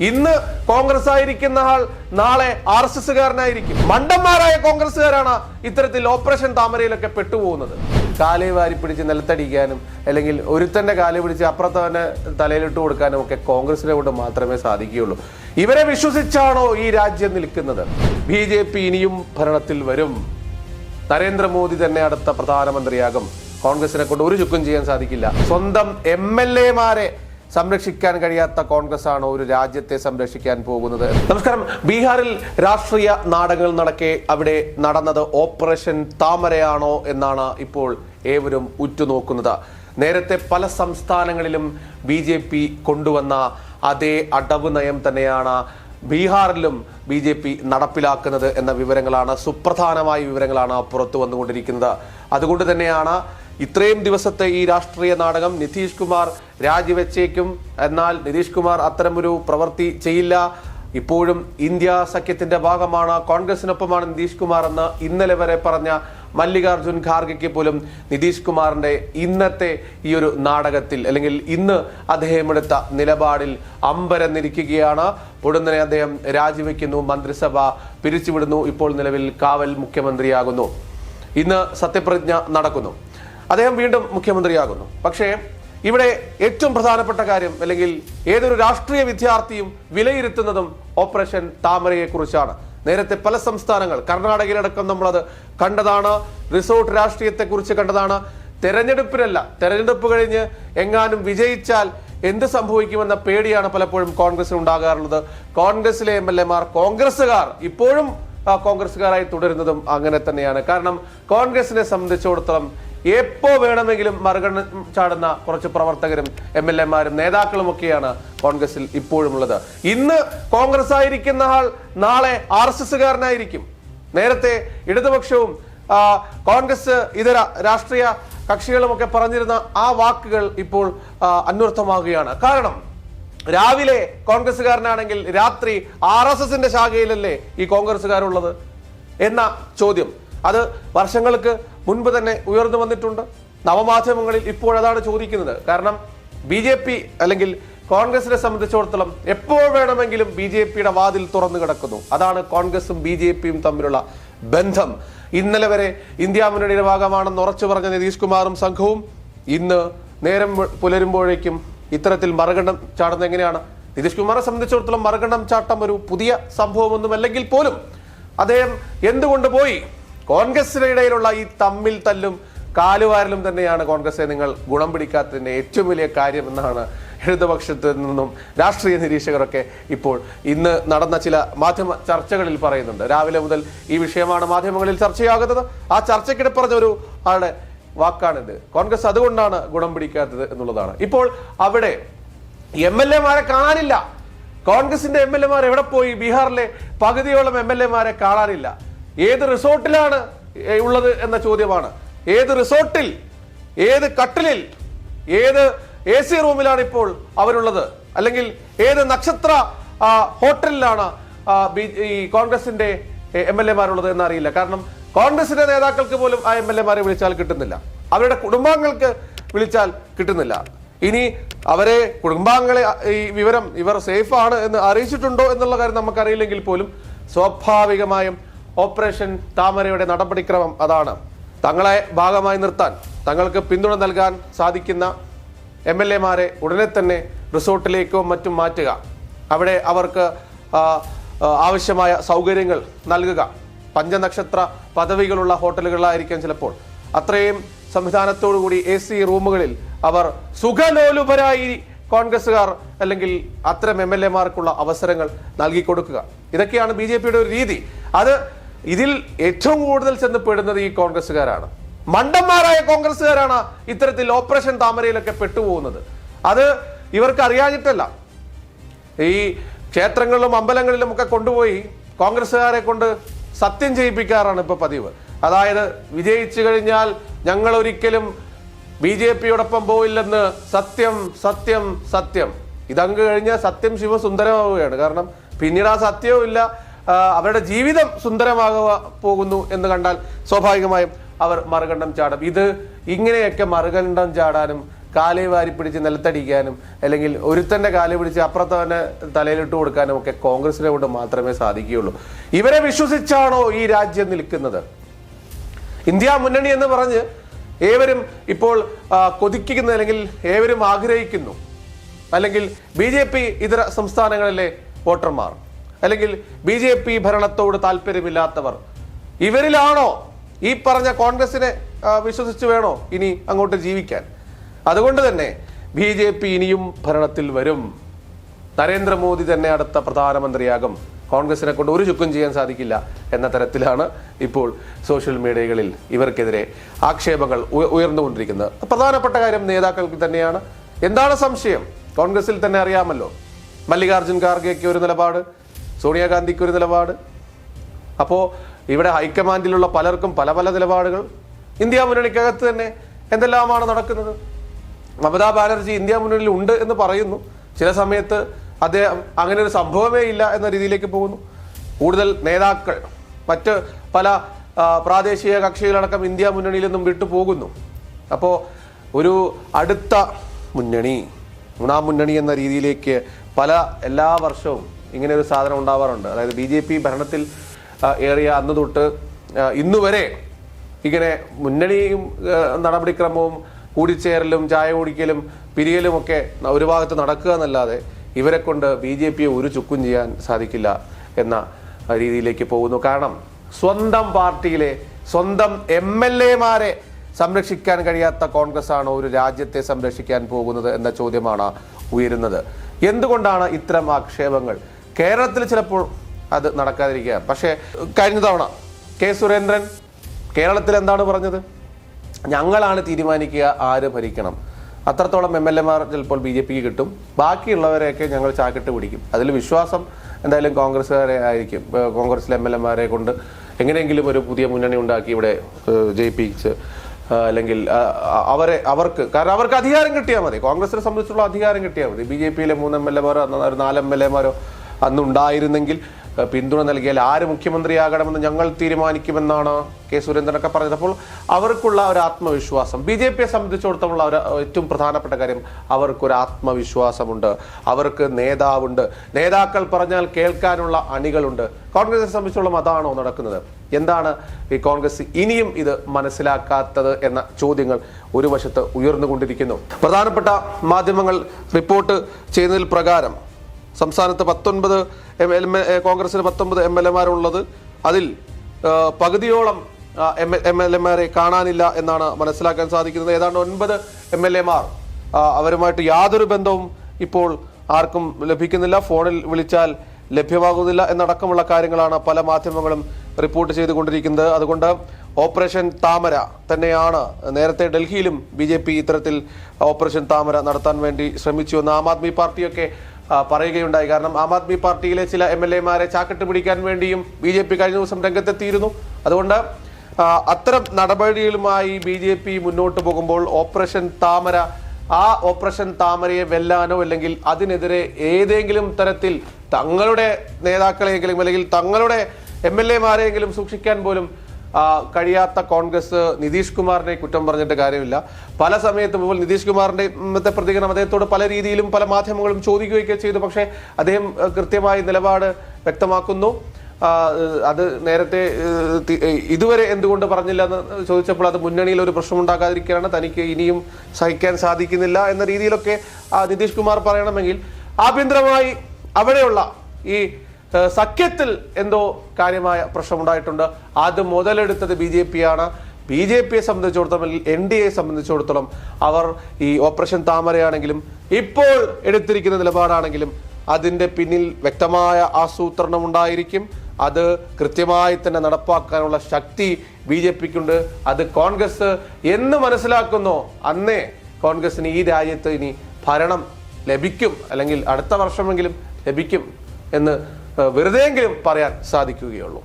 ഇന്ന് കോൺഗ്രസ് ആയിരിക്കുന്ന ആൾ നാളെ ആർ എസ് എസ്സുകാരനായിരിക്കും. മണ്ടന്മാരായ കോൺഗ്രസ്സുകാരാണ് ഇത്തരത്തിൽ ഓപ്പറേഷൻ താമരയിലൊക്കെ പെട്ടുപോകുന്നത്. കാലേ വാരി പിടിച്ച് നിലത്തടിക്കാനും അല്ലെങ്കിൽ ഒരുത്തന്റെ കാലേ പിടിച്ച് അപ്പുറത്തവനെ തലയിലിട്ട് കൊടുക്കാനും ഒക്കെ കോൺഗ്രസിനെ കൊണ്ട് മാത്രമേ സാധിക്കുകയുള്ളൂ. ഇവരെ വിശ്വസിച്ചാണോ ഈ രാജ്യം നിൽക്കുന്നത്? ബി ജെ പി ഇനിയും ഭരണത്തിൽ വരും. നരേന്ദ്രമോദി തന്നെ അടുത്ത പ്രധാനമന്ത്രിയാകും. കോൺഗ്രസിനെ കൊണ്ട് ഒരു ചുക്കും ചെയ്യാൻ സാധിക്കില്ല. സ്വന്തം എം എൽ എമാരെ സംരക്ഷിക്കാൻ കഴിയാത്ത കോൺഗ്രസ് ആണോ ഒരു രാജ്യത്തെ സംരക്ഷിക്കാൻ പോകുന്നത്. നമസ്കാരം. ബീഹാറിൽ രാഷ്ട്രീയ നാടകങ്ങൾ നടക്കെ അവിടെ നടന്നത് ഓപ്പറേഷൻ താമരയാണോ എന്നാണ് ഇപ്പോൾ ഏവരും ഉറ്റുനോക്കുന്നത്. നേരത്തെ പല സംസ്ഥാനങ്ങളിലും ബി ജെ പി കൊണ്ടുവന്ന അതേ അടവ് നയം തന്നെയാണ് ബീഹാറിലും ബി ജെ പി നടപ്പിലാക്കുന്നത് എന്ന വിവരങ്ങളാണ് സുപ്രധാനമായ വിവരങ്ങളാണ് പുറത്തു വന്നുകൊണ്ടിരിക്കുന്നത്. അതുകൊണ്ട് തന്നെയാണ് ഇത്രയും ദിവസത്തെ ഈ രാഷ്ട്രീയ നാടകം നിതീഷ് കുമാർ രാജിവെച്ചേക്കും. എന്നാൽ നിതീഷ് കുമാർ അത്തരമൊരു പ്രവൃത്തി ചെയ്യില്ല. ഇപ്പോഴും ഇന്ത്യ സഖ്യത്തിന്റെ ഭാഗമാണ്. കോൺഗ്രസിനൊപ്പമാണ് നിതീഷ് കുമാർ എന്ന് ഇന്നലെ വരെ പറഞ്ഞ മല്ലികാർജുൻ ഖാർഗെക്ക് പോലും നിതീഷ് കുമാറിന്റെ ഇന്നത്തെ ഈ ഒരു നാടകത്തിൽ അല്ലെങ്കിൽ ഇന്ന് അദ്ദേഹം എടുത്ത നിലപാടിൽ അമ്പരന്നിരിക്കുകയാണ്. ഉടനെ അദ്ദേഹം രാജിവെക്കുന്നു മന്ത്രിസഭ പിരിച്ചുവിടുന്നു. ഇപ്പോൾ നിലവിൽ കാവൽ മുഖ്യമന്ത്രിയാകുന്നു. ഇന്ന് സത്യപ്രതിജ്ഞ നടക്കുന്നു. അദ്ദേഹം വീണ്ടും മുഖ്യമന്ത്രിയാകുന്നു. പക്ഷേ ഇവിടെ ഏറ്റവും പ്രധാനപ്പെട്ട കാര്യം അല്ലെങ്കിൽ ഏതൊരു രാഷ്ട്രീയ വിദ്യാർത്ഥിയും വിലയിരുത്തുന്നതും ഓപ്പറേഷൻ താമരയെ കുറിച്ചാണ് നേരത്തെ പല സംസ്ഥാനങ്ങൾ കർണാടകയിലടക്കം നമ്മളത് കണ്ടതാണ് റിസോർട്ട് രാഷ്ട്രീയത്തെ കുറിച്ച് കണ്ടതാണ്. തെരഞ്ഞെടുപ്പിനല്ല തെരഞ്ഞെടുപ്പ് കഴിഞ്ഞ് എങ്ങാനും വിജയിച്ചാൽ എന്ത് സംഭവിക്കുമെന്ന പേടിയാണ് പലപ്പോഴും കോൺഗ്രസിന് ഉണ്ടാകാറുള്ളത്. കോൺഗ്രസിലെ എം എൽ എമാർ കോൺഗ്രസുകാർ ഇപ്പോഴും കോൺഗ്രസ്സുകാരായി തുടരുന്നതും അങ്ങനെ തന്നെയാണ്. കാരണം കോൺഗ്രസിനെ സംബന്ധിച്ചിടത്തോളം എപ്പോ വേണമെങ്കിലും മറുകണ്ണ ചാടുന്ന കുറച്ച് പ്രവർത്തകരും എം എൽ എമാരും നേതാക്കളും ഒക്കെയാണ് കോൺഗ്രസിൽ ഇപ്പോഴുമുള്ളത്. ഇന്ന് കോൺഗ്രസ് ആയിരിക്കുന്ന ആൾ നാളെ ആർ എസ് എസ്സുകാരനായിരിക്കും. നേരത്തെ ഇടതുപക്ഷവും കോൺഗ്രസ് ഇതര രാഷ്ട്രീയ കക്ഷികളുമൊക്കെ പറഞ്ഞിരുന്ന ആ വാക്കുകൾ ഇപ്പോൾ അന്വർത്ഥമാകുകയാണ്. കാരണം രാവിലെ കോൺഗ്രസ്സുകാരനാണെങ്കിൽ രാത്രി ആർ എസ് എസിന്റെ ശാഖയിലല്ലേ ഈ കോൺഗ്രസ്സുകാരുള്ളത്? എന്ന ചോദ്യം. അത് വർഷങ്ങൾക്ക് മുൻപ് തന്നെ ഉയർന്നു വന്നിട്ടുണ്ട്. നവമാധ്യമങ്ങളിൽ ഇപ്പോൾ അതാണ് ചോദിക്കുന്നത്. കാരണം ബി ജെ പി അല്ലെങ്കിൽ കോൺഗ്രസിനെ സംബന്ധിച്ചിടത്തോളം എപ്പോൾ വേണമെങ്കിലും ബി ജെ പിയുടെ വാതിൽ തുറന്നു കിടക്കുന്നു. അതാണ് കോൺഗ്രസും ബി ജെ പിയും തമ്മിലുള്ള ബന്ധം. ഇന്നലെ വരെ ഇന്ത്യ മുന്നണിയുടെ ഭാഗമാണെന്ന് ഉറച്ചു പറഞ്ഞ നിതീഷ് കുമാറും സംഘവും ഇന്ന് നേരം പുലരുമ്പോഴേക്കും ഇത്തരത്തിൽ മറുകണ്ഠം ചാടുന്നത് എങ്ങനെയാണ്? നിതീഷ് കുമാറെ സംബന്ധിച്ചിടത്തോളം മറുകണ്ഠം ചാട്ടം ഒരു പുതിയ സംഭവമൊന്നുമല്ലെങ്കിൽ പോലും അദ്ദേഹം എന്തുകൊണ്ട് പോയി? കോൺഗ്രസിന്റെ ഇടയിലുള്ള ഈ തമ്മിൽ തല്ലും കാലുവാരലും തന്നെയാണ് കോൺഗ്രസിനെ നിങ്ങൾ ഗുണം പിടിക്കാത്തതിന്റെ ഏറ്റവും വലിയ കാര്യമെന്നാണ് എന്നാണ് ഇടതുപക്ഷത്ത് നിന്നും രാഷ്ട്രീയ നിരീക്ഷകരൊക്കെ ഇപ്പോൾ ഇന്ന് നടന്ന ചില മാധ്യമ ചർച്ചകളിൽ പറയുന്നുണ്ട്. രാവിലെ മുതൽ ഈ വിഷയമാണ് മാധ്യമങ്ങളിൽ ചർച്ചയാകുന്നത്. ആ ചർച്ചയ്ക്കിടെ പറഞ്ഞ ഒരു ആളുടെ വാക്കാണിത്. കോൺഗ്രസ് അതുകൊണ്ടാണ് ഗുണം പിടിക്കാത്തത് എന്നുള്ളതാണ്. ഇപ്പോൾ അവിടെ എം എൽ എമാരെ കാണാനില്ല. കോൺഗ്രസിന്റെ എം എൽ എമാർ എവിടെ പോയി? ബീഹാറിലെ പകുതിയോളം എം എൽ എമാരെ കാണാനില്ല. ഏത് റിസോർട്ടിലാണ് ഉള്ളത് എന്ന ചോദ്യമാണ്. ഏത് റിസോർട്ടിൽ ഏത് കട്ടിലിൽ ഏത് എ സി റൂമിലാണ് ഇപ്പോൾ അവരുള്ളത്? അല്ലെങ്കിൽ ഏത് നക്ഷത്ര ഹോട്ടലിലാണ് ഈ കോൺഗ്രസിന്റെ എം എൽ എമാരുള്ളത് എന്നറിയില്ല. കാരണം കോൺഗ്രസിന്റെ നേതാക്കൾക്ക് പോലും ആ എം എൽ എമാരെ വിളിച്ചാൽ കിട്ടുന്നില്ല. അവരുടെ കുടുംബാംഗങ്ങൾക്ക് വിളിച്ചാൽ കിട്ടുന്നില്ല. ഇനി അവരെ കുടുംബാംഗങ്ങളെ ഈ വിവരം ഇവർ സേഫ് ആണ് എന്ന് അറിയിച്ചിട്ടുണ്ടോ എന്നുള്ള കാര്യം നമുക്കറിയില്ലെങ്കിൽ പോലും സ്വാഭാവികമായും ഓപ്പറേഷൻ താമരയുടെ നടപടിക്രമം അതാണ്. തങ്ങളെ ഭാഗമായി നിർത്താൻ തങ്ങൾക്ക് പിന്തുണ നൽകാൻ സാധിക്കുന്ന എം എൽ എമാരെ ഉടനെ തന്നെ റിസോർട്ടിലേക്കോ മറ്റും മാറ്റുക. അവിടെ അവർക്ക് ആവശ്യമായ സൗകര്യങ്ങൾ നൽകുക. പഞ്ചനക്ഷത്ര പദവികളുള്ള ഹോട്ടലുകളിലായിരിക്കാം ചിലപ്പോൾ. അത്രയും സംവിധാനത്തോടുകൂടി എ സി റൂമുകളിൽ അവർ സുഖലോലുപരായി കോൺഗ്രസ്സുകാർ അല്ലെങ്കിൽ അത്തരം എം എൽ എമാർക്കുള്ള അവസരങ്ങൾ നൽകി കൊടുക്കുക ഇതൊക്കെയാണ് ബി ജെ പിയുടെ ഒരു രീതി. അത് ഇതിൽ ഏറ്റവും കൂടുതൽ ചെന്ന് പെടുന്നത് ഈ കോൺഗ്രസ്സുകാരാണ്. മണ്ടന്മാരായ കോൺഗ്രസ്സുകാരാണ് ഇത്തരത്തിൽ ഓപ്പറേഷൻ താമരയിലൊക്കെ പെട്ടുപോകുന്നത്. അത് ഇവർക്ക് അറിയാഞ്ഞിട്ടല്ല. ഈ ക്ഷേത്രങ്ങളിലും അമ്പലങ്ങളിലും ഒക്കെ കൊണ്ടുപോയി കോൺഗ്രസ്സുകാരെ കൊണ്ട് സത്യം ചെയ്യിപ്പിക്കാറാണ് ഇപ്പൊ പതിവ്. അതായത് വിജയിച്ചു കഴിഞ്ഞാൽ ഞങ്ങൾ ഒരിക്കലും ബി ജെ പിയോടൊപ്പം പോയില്ലെന്ന് സത്യം സത്യം സത്യം. ഇതങ്ങ് കഴിഞ്ഞാൽ സത്യം ശിവസുന്ദരമാവുകയാണ്. കാരണം പിന്നീട് ആ സത്യവും ഇല്ല അവരുടെ ജീവിതം സുന്ദരമാകുക പോകുന്നു എന്ന് കണ്ടാൽ സ്വാഭാവികമായും അവർ മറുകണ്ഠം ചാടും. ഇത് ഇങ്ങനെയൊക്കെ മറുകണ്ഠം ചാടാനും കാലേ വാരി പിടിച്ച് നിലത്തടിക്കാനും അല്ലെങ്കിൽ ഒരുത്തന്റെ കാലേ പിടിച്ച് അപ്പുറത്തവനെ തലയിലിട്ട് കൊടുക്കാനും ഒക്കെ കോൺഗ്രസിനെ കൊണ്ട് മാത്രമേ സാധിക്കുകയുള്ളൂ. ഇവരെ വിശ്വസിച്ചാണോ ഈ രാജ്യം നിൽക്കുന്നത്? ഇന്ത്യ മുന്നണി എന്ന് പറഞ്ഞ് ഏവരും ഇപ്പോൾ കൊതിക്കുന്ന അല്ലെങ്കിൽ ഏവരും ആഗ്രഹിക്കുന്നു. അല്ലെങ്കിൽ ബി ജെ പി ഇതര സംസ്ഥാനങ്ങളിലെ വോട്ടർമാർ. അല്ലെങ്കിൽ ബി ജെ പി ഭരണത്തോട് താല്പര്യമില്ലാത്തവർ. ഇവരിലാണോ ഈ പറഞ്ഞ കോൺഗ്രസിനെ വിശ്വസിച്ച് വേണോ ഇനി അങ്ങോട്ട് ജീവിക്കാൻ? അതുകൊണ്ട് തന്നെ ബി ജെ പി ഇനിയും ഭരണത്തിൽ വരും. നരേന്ദ്രമോദി തന്നെ അടുത്ത പ്രധാനമന്ത്രിയാകും. കോൺഗ്രസിനെ കൊണ്ട് ഒരു ചുക്കും ചെയ്യാൻ സാധിക്കില്ല എന്ന തരത്തിലാണ് ഇപ്പോൾ സോഷ്യൽ മീഡിയകളിൽ ഇവർക്കെതിരെ ആക്ഷേപങ്ങൾ ഉയ- ഉയർന്നുകൊണ്ടിരിക്കുന്നത്. പ്രധാനപ്പെട്ട കാര്യം നേതാക്കൾക്ക് തന്നെയാണ്. എന്താണ് സംശയം? കോൺഗ്രസിൽ തന്നെ അറിയാമല്ലോ. മല്ലികാർജുൻ ഖാർഗെക്ക് ഒരു നിലപാട് സോണിയാഗാന്ധിക്ക് ഒരു നിലപാട്. അപ്പോൾ ഇവിടെ ഹൈക്കമാൻഡിലുള്ള പലർക്കും പല പല നിലപാടുകൾ. ഇന്ത്യ മുന്നണിക്കകത്ത് തന്നെ എന്തെല്ലാമാണ് നടക്കുന്നത്? മമതാ ബാനർജി ഇന്ത്യ മുന്നണിയിൽ ഉണ്ട് എന്ന് പറയുന്നു. ചില സമയത്ത് അദ്ദേഹം അങ്ങനെ ഒരു സംഭവമേ ഇല്ല എന്ന രീതിയിലേക്ക് പോകുന്നു. കൂടുതൽ നേതാക്കൾ മറ്റ് പല പ്രാദേശിക കക്ഷികളടക്കം ഇന്ത്യ മുന്നണിയിൽ നിന്നും വിട്ടുപോകുന്നു അപ്പോൾ ഒരു അടുത്ത മുന്നണി മൂന്നാം മുന്നണി എന്ന രീതിയിലേക്ക് പല എല്ലാ വർഷവും ഇങ്ങനെ ഒരു സാധനം ഉണ്ടാവാറുണ്ട്. അതായത് ബി ജെ പി ഭരണത്തിൽ ഏറിയ അന്ന് തൊട്ട് ഇന്നുവരെ ഇങ്ങനെ മുന്നണിയും നടപടിക്രമവും കൂടിച്ചേരലും ചായ കുടിക്കലും പിരിയലും ഒക്കെ ഒരു ഭാഗത്ത് നടക്കുക എന്നല്ലാതെ ഇവരെ കൊണ്ട് ബി ജെ പിയെ ഒരു ചുക്കും ചെയ്യാൻ സാധിക്കില്ല എന്ന രീതിയിലേക്ക് പോകുന്നു. കാരണം സ്വന്തം പാർട്ടിയിലെ സ്വന്തം എം എൽ എമാരെ സംരക്ഷിക്കാൻ കഴിയാത്ത കോൺഗ്രസ് ആണ് ഒരു രാജ്യത്തെ സംരക്ഷിക്കാൻ പോകുന്നത് എന്ന ചോദ്യമാണ് ഉയരുന്നത്. എന്തുകൊണ്ടാണ് ഇത്തരം ആക്ഷേപങ്ങൾ? കേരളത്തിൽ ചിലപ്പോൾ അത് നടക്കാതിരിക്കുക. പക്ഷേ കഴിഞ്ഞ തവണ കെ സുരേന്ദ്രൻ കേരളത്തിൽ എന്താണ് പറഞ്ഞത്? ഞങ്ങളാണ് തീരുമാനിക്കുക ആര് ഭരിക്കണം. അത്രത്തോളം എം എൽ എമാർ ചിലപ്പോൾ ബി ജെ പിക്ക് കിട്ടും. ബാക്കിയുള്ളവരെയൊക്കെ ഞങ്ങൾ ചാക്കിട്ട് പിടിക്കും. അതിൽ വിശ്വാസം എന്തായാലും കോൺഗ്രസ്സുകാരെ ആയിരിക്കും. കോൺഗ്രസ്സിലെ എം എൽ എമാരെ കൊണ്ട് എങ്ങനെയെങ്കിലും ഒരു പുതിയ മുന്നണി ഉണ്ടാക്കി ഇവിടെ ജയിപ്പിച്ച് അല്ലെങ്കിൽ അവരെ അവർക്ക് കാരണം അവർക്ക് അധികാരം കിട്ടിയാൽ മതി. കോൺഗ്രസിനെ സംബന്ധിച്ചുള്ള അധികാരം കിട്ടിയാൽ മതി. ബി ജെ പിയിലെ മൂന്ന് എം എൽ എമാരോ നാല് എം എൽ എമാരോ അന്ന് ഉണ്ടായിരുന്നെങ്കിൽ ആ, പിന്തുണ നൽകിയാൽ ആര് മുഖ്യമന്ത്രിയാകണമെന്ന് ഞങ്ങൾ തീരുമാനിക്കുമെന്നാണ് കെ സുരേന്ദ്രനൊക്കെ പറഞ്ഞത്. അപ്പോൾ അവർക്കുള്ള ഒരു ആത്മവിശ്വാസം ബി ജെ പിയെ സംബന്ധിച്ചിടത്തോളം ഒരു ഏറ്റവും പ്രധാനപ്പെട്ട കാര്യം അവർക്കൊരു ആത്മവിശ്വാസമുണ്ട്. അവർക്ക് നേതാവുണ്ട്. നേതാക്കൾ പറഞ്ഞാൽ കേൾക്കാനുള്ള അണികളുണ്ട്. കോൺഗ്രസിനെ സംബന്ധിച്ചോളം അതാണോ നടക്കുന്നത്? എന്താണ് ഈ കോൺഗ്രസ് ഇനിയും ഇത് മനസ്സിലാക്കാത്തത് എന്ന ചോദ്യങ്ങൾ ഒരു വശത്ത് ഉയർന്നുകൊണ്ടിരിക്കുന്നു. പ്രധാനപ്പെട്ട മാധ്യമങ്ങൾ റിപ്പോർട്ട് ചെയ്യുന്നതിൽ പ്രകാരം സംസ്ഥാനത്ത് പത്തൊൻപത് എം കോൺഗ്രസിന് പത്തൊമ്പത് എം എൽ എമാരുള്ളത്. അതിൽ പകുതിയോളം എം എം എൽ എമാരെ കാണാനില്ല എന്നാണ് മനസ്സിലാക്കാൻ സാധിക്കുന്നത്. ഏതാണ്ട് ഒൻപത് എം എൽ എമാർ അവരുമായിട്ട് യാതൊരു ബന്ധവും ഇപ്പോൾ ആർക്കും ലഭിക്കുന്നില്ല. ഫോണിൽ വിളിച്ചാൽ ലഭ്യമാകുന്നില്ല എന്നടക്കമുള്ള കാര്യങ്ങളാണ് പല മാധ്യമങ്ങളും റിപ്പോർട്ട് ചെയ്തുകൊണ്ടിരിക്കുന്നത്. അതുകൊണ്ട് ഓപ്പറേഷൻ താമര തന്നെയാണ്. നേരത്തെ ഡൽഹിയിലും ബി ഇത്തരത്തിൽ ഓപ്പറേഷൻ താമര നടത്താൻ വേണ്ടി ശ്രമിച്ചു. എന്ന് ആം ആദ്മി പാർട്ടിയൊക്കെ പറയുകയുണ്ടായി. കാരണം ആം ആദ്മി പാർട്ടിയിലെ ചില എം എൽ എമാരെ ചാക്കിട്ട് പിടിക്കാൻ വേണ്ടിയും ബി ജെ പി കഴിഞ്ഞ ദിവസം രംഗത്തെത്തിയിരുന്നു. അതുകൊണ്ട് അത്തരം നടപടികളുമായി ബി ജെ പി മുന്നോട്ട് പോകുമ്പോൾ ഓപ്പറേഷൻ താമര ആ ഓപ്പറേഷൻ താമരയെ വെല്ലാനോ അല്ലെങ്കിൽ അതിനെതിരെ ഏതെങ്കിലും തരത്തിൽ തങ്ങളുടെ നേതാക്കളെയെങ്കിലും അല്ലെങ്കിൽ തങ്ങളുടെ എം എൽ എമാരെയെങ്കിലും സൂക്ഷിക്കാൻ പോലും കഴിയാത്ത കോൺഗ്രസ് നിതീഷ് കുമാറിനെ കുറ്റം പറഞ്ഞിട്ട് കാര്യമില്ല. പല സമയത്തും ഇപ്പോൾ നിതീഷ് കുമാറിന്റെ ഇന്നത്തെ പ്രതികരണം അദ്ദേഹത്തോട് പല രീതിയിലും പല മാധ്യമങ്ങളും ചോദിക്കുകയൊക്കെ ചെയ്തു. പക്ഷേ അദ്ദേഹം കൃത്യമായി നിലപാട് വ്യക്തമാക്കുന്നു. അത് നേരത്തെ ഇതുവരെ എന്തുകൊണ്ട് പറഞ്ഞില്ല എന്ന് ചോദിച്ചപ്പോൾ അത് മുന്നണിയിൽ ഒരു പ്രശ്നം ഉണ്ടാകാതിരിക്കുകയാണ് തനിക്ക് ഇനിയും സഹിക്കാൻ സാധിക്കുന്നില്ല എന്ന രീതിയിലൊക്കെ നിതീഷ് കുമാർ പറയണമെങ്കിൽ ആഭ്യന്തരമായി അവിടെയുള്ള ഈ സഖ്യത്തിൽ എന്തോ കാര്യമായ പ്രശ്നമുണ്ടായിട്ടുണ്ട്. അത് മുതലെടുത്തത് ബി ജെ പി ആണ് ബി ജെ പിയെ സംബന്ധിച്ചിടത്തോളം എൻ ഡി എയെ സംബന്ധിച്ചിടത്തോളം അവർ ഈ ഓപ്പറേഷൻ താമരയാണെങ്കിലും ഇപ്പോൾ എടുത്തിരിക്കുന്ന നിലപാടാണെങ്കിലും അതിന്റെ പിന്നിൽ വ്യക്തമായ ആസൂത്രണം ഉണ്ടായിരിക്കും അത് കൃത്യമായി തന്നെ നടപ്പാക്കാനുള്ള ശക്തി ബി ജെ പിക്കുണ്ട്. അത് കോൺഗ്രസ് എന്ന് മനസ്സിലാക്കുന്നോ? അന്നേ കോൺഗ്രസിന് ഈ രാജ്യത്ത് ഇനി ഭരണം ലഭിക്കും. അല്ലെങ്കിൽ അടുത്ത വർഷമെങ്കിലും ലഭിക്കും എന്ന് വെറുതെയെങ്കിലും പറയാൻ സാധിക്കുകയുള്ളൂ.